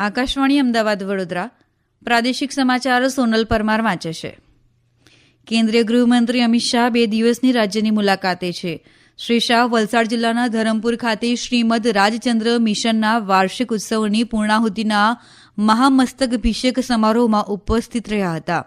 આકાશવાણી અમદાવાદ વડોદરા. પ્રાદેશિક સમાચાર સોનલ પરમાર વાંચે છે. કેન્દ્રીય ગૃહમંત્રી અમિત શાહ બે દિવસની રાજ્યની મુલાકાતે છે. શ્રી શાહ વલસાડ જિલ્લાના ધરમપુર ખાતે શ્રીમદ રાજચંદ્ર મિશનના વાર્ષિક ઉત્સવની પૂર્ણાહુતિના મહામસ્તકભિષેક સમારોહમાં ઉપસ્થિત રહ્યા હતા.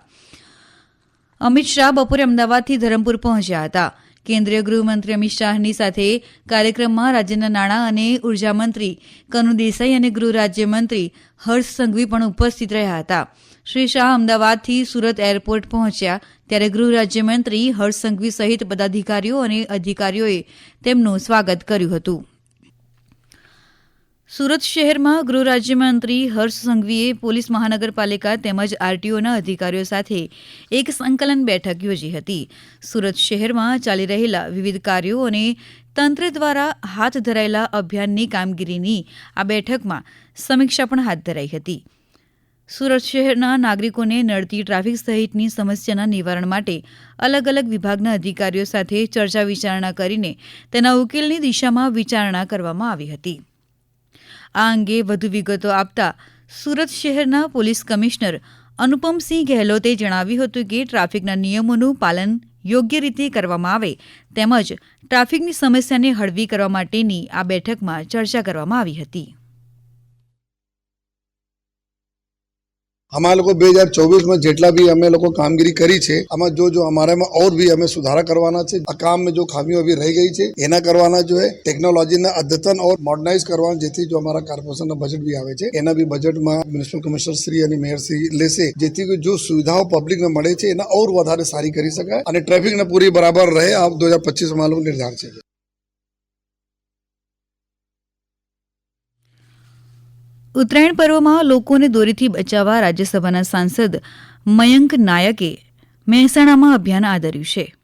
અમિત શાહ બપોરે અમદાવાદથી ધરમપુર પહોંચ્યા હતા. કેન્દ્રીય ગૃહમંત્રી અમિત શાહની સાથે કાર્યક્રમમાં રાજ્યના નાણાં અને ઉર્જામંત્રી કનુ દેસાઈ અને ગૃહ રાજ્યમંત્રી હર્ષ સંઘવી પણ ઉપસ્થિત રહ્યા હતા. શ્રી શાહ અમદાવાદથી સુરત એરપોર્ટ પહોંચ્યા ત્યારે ગૃહ રાજ્યમંત્રી હર્ષ સંઘવી સહિત પદાધિકારીઓ અને અધિકારીઓએ તેમનું સ્વાગત કર્યું હતું. સુરત શહેરમાં ગૃહ રાજ્યમંત્રી હર્ષ સંઘવીએ પોલીસ મહાનગરપાલિકા તેમજ આરટીઓના અધિકારીઓ સાથે એક સંકલન બેઠક યોજી હતી. સુરત શહેરમાં ચાલી રહેલા વિવિધ કાર્યો અને તંત્ર દ્વારા હાથ ધરાયેલા અભિયાનની કામગીરીની આ બેઠકમાં સમીક્ષા પણ હાથ ધરાઈ હતી. સુરત શહેરના નાગરિકોને નડતી ટ્રાફિક સહિતની સમસ્યાના નિવારણ માટે અલગ અલગ વિભાગના અધિકારીઓ સાથે ચર્ચા વિચારણા કરીને તેના ઉકેલની દિશામાં વિચારણા કરવામાં આવી હતી. આ અંગે વધુ વિગતો આપતા સુરત શહેરના પોલીસ કમિશનર અનુપમસિંહ ગેહલોતે જણાવ્યું હતું કે ટ્રાફિકના નિયમોનું પાલન યોગ્ય રીતે કરવામાં આવે તેમજ ટ્રાફિકની સમસ્યાને હળવી કરવા માટેની આ બેઠકમાં ચર્ચા કરવામાં આવી હતી. અમારા લોકો બે હજાર ચોવીસમાં જેટલા બી અમે લોકો કામગીરી કરી છે, આમાં જો જો અમારામાં ઓર બી અમે સુધારા કરવાના છે. આ કામમાં જો ખામીઓ અભી રહી ગઈ છે, એના કરવાના જો ટેકનોલોજીને અદ્યતન ઓર મોડર્નાઇઝ કરવાના જેથી જો અમારા કોર્પોરેશનના બજેટ બી આવે છે. એના બી બજેટમાં મ્યુનિસિપલ કમિશનર શ્રી અને મેયર શ્રી લેશે, જેથી જો સુવિધાઓ પબ્લિકને મળે છે, એના ઓર વધારે સારી કરી શકાય અને ટ્રાફિકને પૂરી બરાબર રહે, આ દો હજાર પચીસમાં નિર્ધાર છે. ઉત્તરાયણ પર્વમાં લોકોને દોરીથી બચાવવા રાજ્યસભાના સાંસદ મયંક નાયકે મહેસાણામાં અભિયાન આદર્યું છે.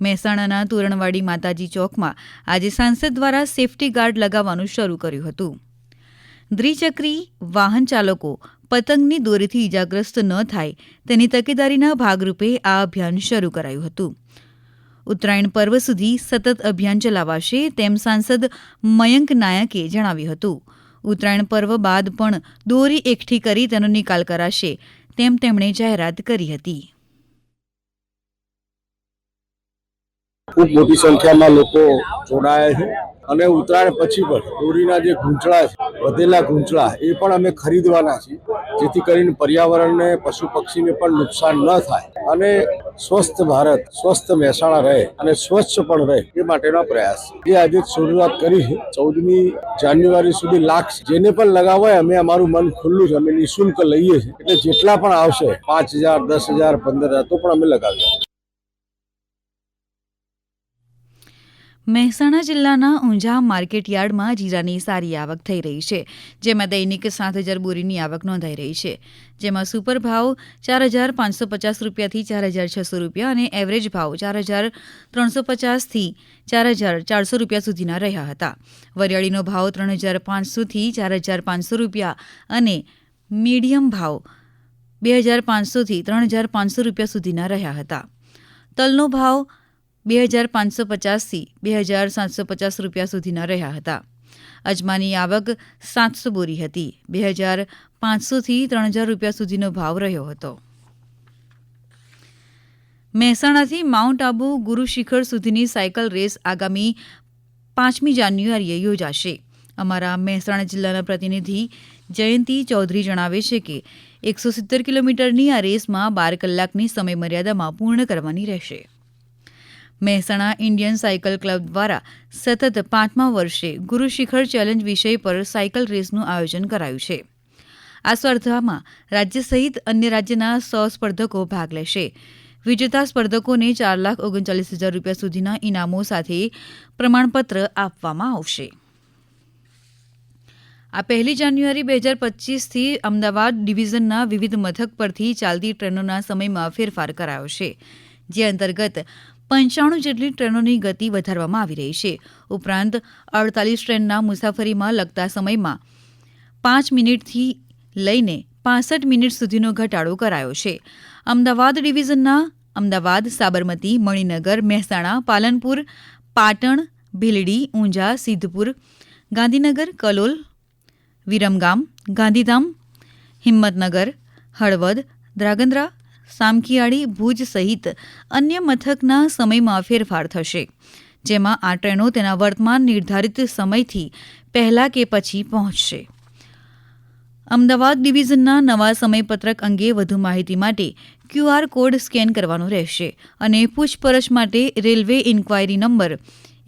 મહેસાણાના તોરણવાડી માતાજી ચોકમાં આજે સાંસદ દ્વારા સેફટી ગાર્ડ લગાવવાનું શરૂ કર્યું હતું. દ્વિચક્રી વાહન ચાલકો પતંગની દોરીથી ઇજાગ્રસ્ત ન થાય તેની તકેદારીના ભાગરૂપે આ અભિયાન શરૂ કરાયું હતું. ઉત્તરાયણ પર્વ સુધી સતત અભિયાન ચલાવાશે તેમ સાંસદ મયંક નાયકે જણાવ્યું હતું. ઉત્તરાયણ પર્વ બાદ પણ દોરી એકઠી કરી તેનો નિકાલ કરાશે, તેમ તેમણે જાહેરાત કરી હતી. ખૂબ મોટી સંખ્યામાં લોકો જોડાયા છે અને ઉત્તરાયણ પછી પણ દોરીના જે ગૂંચળા છે, વધેલા ગૂંચળા એ પણ અમે ખરીદવાના છીએ, જેથી કરીને પર્યાવરણને, પશુ પક્ષીને પણ નુકસાન ન થાય. અને સ્વસ્થ ભારત, સ્વસ્થ મહેસાણા રહે અને સ્વચ્છ પણ રહે એ માટેનો પ્રયાસ એ આજે શરૂઆત કરી ચૌદમી જાન્યુઆરી સુધી લાખ જેને પણ લગાવાય અમે અમારું મન ખુલ્લું છે અમે નિઃશુલ્ક લઈએ છીએ. એટલે જેટલા પણ આવશે, પાંચ હજાર, દસ હજાર, પંદર હજાર, તો પણ અમે લગાવીએ. મહેસાણા જિલ્લાના ઊંઝા માર્કેટ યાર્ડમાં જીરાની સારી આવક થઈ રહી છે, જેમાં દૈનિક સાત હજાર બોરીની આવક નોંધાઈ રહી છે. જેમાં સુપર ભાવ ચાર હજાર પાંચસો પચાસ રૂપિયાથી ચાર હજાર છસો રૂપિયા અને એવરેજ ભાવ ચાર હજાર ત્રણસો પચાસથી ચાર હજાર ચારસો રૂપિયા સુધીના રહ્યા હતા. વરિયાળીનો ભાવ ત્રણ હજાર પાંચસોથી ચાર હજાર પાંચસો રૂપિયા અને મીડિયમ ભાવ બે હજાર પાંચસોથી ત્રણ હજાર પાંચસો રૂપિયા સુધીના રહ્યા હતા. તલનો ભાવ બે હજાર પાંચસો પચાસથી બે હજાર સાતસો પચાસ રૂપિયા સુધીના રહ્યા હતા. અજમાની આવક સાતસો બોરી હતી. બે હજાર પાંચસોથી ત્રણ હજાર રૂપિયા સુધીનો ભાવ રહ્યો હતો. મહેસાણાથી માઉન્ટ આબુ ગુરુ શિખર સુધીની સાયકલ રેસ આગામી પાંચમી જાન્યુઆરીએ યોજાશે. અમારા મહેસાણા જિલ્લાના પ્રતિનિધિ જયંતિ ચૌધરી જણાવે છે કે એકસો સિત્તેર કિલોમીટરની આ રેસમાં બાર કલાકની સમયમર્યાદામાં પૂર્ણ કરવાની રહેશે. મહેસાણા ઇન્ડિયન સાયકલ ક્લબ દ્વારા સતત પાંચમા વર્ષે ગુરુ શિખર ચેલેન્જ વિષય પર સાયકલ રેસનું આયોજન કરાયું છે. આ સ્પર્ધામાં રાજ્ય સહિત અન્ય રાજ્યના સો સ્પર્ધકો ભાગ લેશે. વિજેતા સ્પર્ધકોને ચાર લાખ ઓગણચાલીસ હજાર રૂપિયા સુધીના ઇનામો સાથે પ્રમાણપત્ર આપવામાં આવશે. આ પહેલી જાન્યુઆરી બે હજાર પચીસથી અમદાવાદ ડિવિઝનના વિવિધ મથક પરથી ચાલતી ટ્રેનોના સમયમાં ફેરફાર કરાયો છે, જે અંતર્ગત પંચાણું જેટલી ટ્રેનોની ગતિ વધારવામાં આવી રહી છે. ઉપરાંત, અડતાલીસ ટ્રેનના મુસાફરીમાં લગતા સમયમાં પાંચ મિનિટથી લઈને પાસઠ મિનિટ સુધીનો ઘટાડો કરાયો છે. અમદાવાદ ડિવિઝનના અમદાવાદ, સાબરમતી, મણિનગર, મહેસાણા, પાલનપુર, પાટણ, ભીલડી, ઊંઝા, સિદ્ધપુર, ગાંધીનગર, કલોલ, વિરમગામ, ગાંધીધામ, હિંમતનગર, હળવદ, ધ્રાંગધ્રા સામખિયાળી ભુજ સહિત અન્ય મથકના સમયમાં ફેરફાર થશે. જેમાં આ ટ્રેનો તેના વર્તમાન નિર્ધારિત સમયથી પહેલા કે પછી પહોંચશે. અમદાવાદ ડિવિઝનના નવા સમયપત્રક અંગે વધુ માહિતી માટે ક્યુઆર કોડ સ્કેન કરવાનો રહેશે અને પૂછપરછ માટે રેલવે ઇન્ક્વાયરી નંબર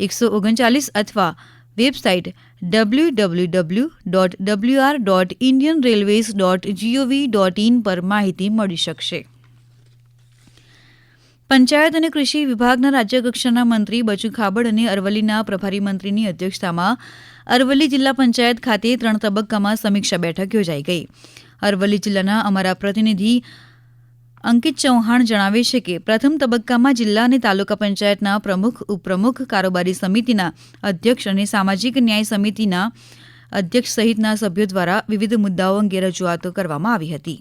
એકસો ઓગણચાલીસ અથવા website W W W dot WR dot Indian railways dot GOV dot in પર માહિતી મળી શકશે. પંચાયત અને કૃષિ વિભાગના રાજ્યકક્ષાના મંત્રી બચુ ખાબડ અને અરવલ્લીના પ્રભારી મંત્રીની અધ્યક્ષતામાં અરવલ્લી જિલ્લા પંચાયત ખાતે ત્રણ તબક્કામાં સમીક્ષા બેઠક યોજાઈ ગઈ. અરવલ્લી જિલ્લાના અમારા પ્રતિનિધિ અંકિત ચૌહાણ જણાવે છે કે પ્રથમ તબક્કામાં જિલ્લા અને તાલુકા પંચાયતના પ્રમુખ, ઉપપ્રમુખ, કારોબારી સમિતિના અધ્યક્ષ અને સામાજિક ન્યાય સમિતિના અધ્યક્ષ સહિતના સભ્યો દ્વારા વિવિધ મુદ્દાઓ અંગે રજૂઆતો કરવામાં આવી હતી.